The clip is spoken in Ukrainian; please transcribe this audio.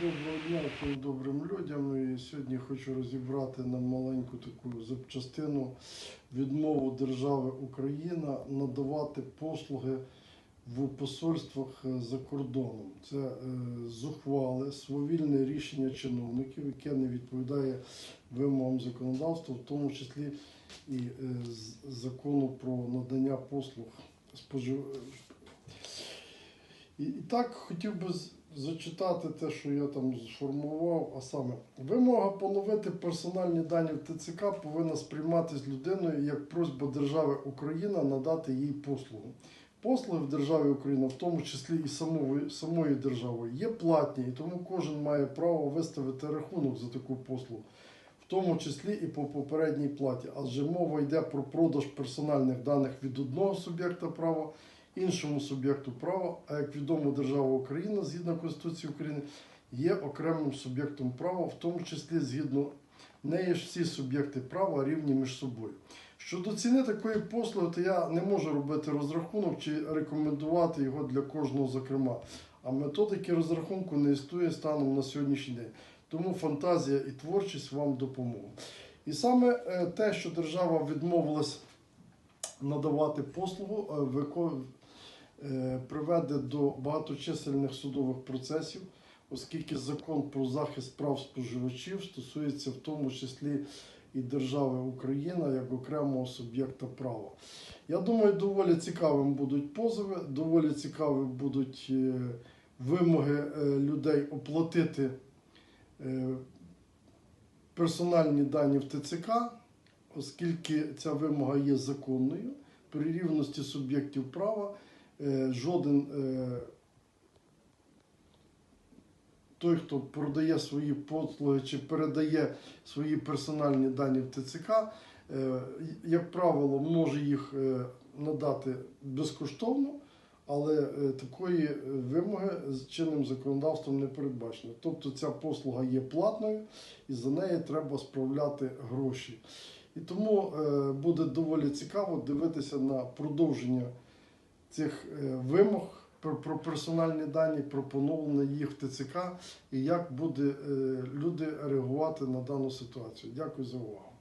Доброго дня всім добрим людям. І сьогодні хочу розібрати на маленьку таку запчастину відмову держави Україна надавати послуги в посольствах за кордоном. Це е, зухвале, свавільне рішення чиновників, яке не відповідає вимогам законодавства, в тому числі і е, закону про надання послуг спожив... І, так хотів би зачитати те, що я там сформував, а саме вимога поновити персональні дані в ТЦК повинна сприйматися людиною як просьба держави Україна надати їй послугу. Послуги в державі Україна, в тому числі і самої, самої держави, є платні, і тому кожен має право виставити рахунок за таку послугу, в тому числі і по попередній платі. Адже мова йде про продаж персональних даних від одного суб'єкта права іншому суб'єкту права, а як відомо, держава Україна згідно Конституції України є окремим суб'єктом права, в тому числі згідно неї ж всі суб'єкти права рівні між собою. Щодо ціни такої послуги, то я не можу робити розрахунок чи рекомендувати його для кожного зокрема. А методики розрахунку не існує станом на сьогоднішній день. Тому фантазія і творчість вам допоможуть. І саме е, те, що держава відмовилась надавати послугу, е, вико- е, приведе до багаточисельних судових процесів, оскільки закон про захист прав споживачів стосується в тому числі і держави Україна як окремого суб'єкта права. Я думаю, доволі цікавим будуть позови, доволі цікаві будуть е, вимоги е, людей оплатити е, персональні дані в ТЦК, оскільки ця вимога є законною, при рівності суб'єктів права е, жоден е, той, хто продає свої послуги чи передає свої персональні дані в ТЦК, е, як правило, може їх е, надати безкоштовно, але е, такої е, вимоги з чинним законодавством не передбачено. Тобто ця послуга є платною і за неї треба справляти гроші. І тому е, буде доволі цікаво дивитися на продовження цих е, вимог про, персональні дані, про поновлення їх в ТЦК і як буде е, люди реагувати на дану ситуацію. Дякую за увагу.